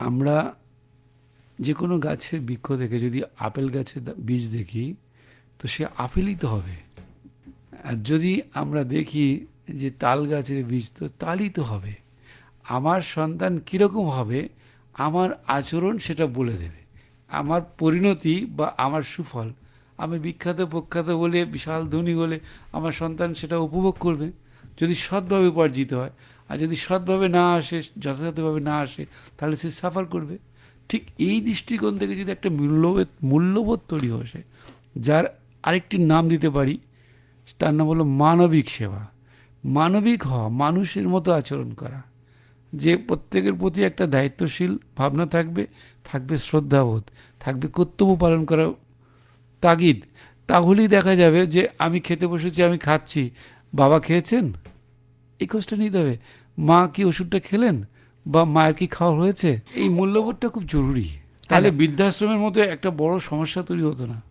আমরা যে কোনো গাছের বৃক্ষ দেখে যদি আপেল গাছের বীজ দেখি, তো সে আপেলই তো হবে। আর যদি আমরা দেখি যে তাল গাছের বীজ, তো তালই তো হবে। আমার সন্তান কীরকম হবে, আমার আচরণ সেটা বলে দেবে। আমার পরিণতি বা আমার সুফল, আমি বিখ্যাত প্রখ্যাত বলে, বিশাল ধনী বলে আমার সন্তান সেটা উপভোগ করবে। যদি সৎভাবে উপার্জিত হয়, আর যদি সৎভাবে না আসে, যথাযথভাবে না আসে, তাহলে সে সাফার করবে। ঠিক এই দৃষ্টিকোণ থেকে যদি একটা মূল্যবোধ মূল্যবোধ তৈরি হসে যার আরেকটি নাম দিতে পারি, তার নাম হলো মানবিক সেবা। মানবিক হওয়া, মানুষের মতো আচরণ করা, যে প্রত্যেকের প্রতি একটা দায়িত্বশীল ভাবনা থাকবে থাকবে শ্রদ্ধাবোধ, থাকবে কর্তব্য পালন করার তাগিদ। তাহলেই দেখা যাবে যে আমি খেতে বসেছি, আমি খাচ্ছি। বাবা খেয়েছেন? এই খোঁজটা নিতে হবে। মা কি ওষুধটা খেলেন? বা মায়ের কি খাওয়া হয়েছে? এই মূল্যবোধটা খুব জরুরি। তাহলে বৃদ্ধাশ্রমের মতো একটা বড় সমস্যা তৈরি হতো না।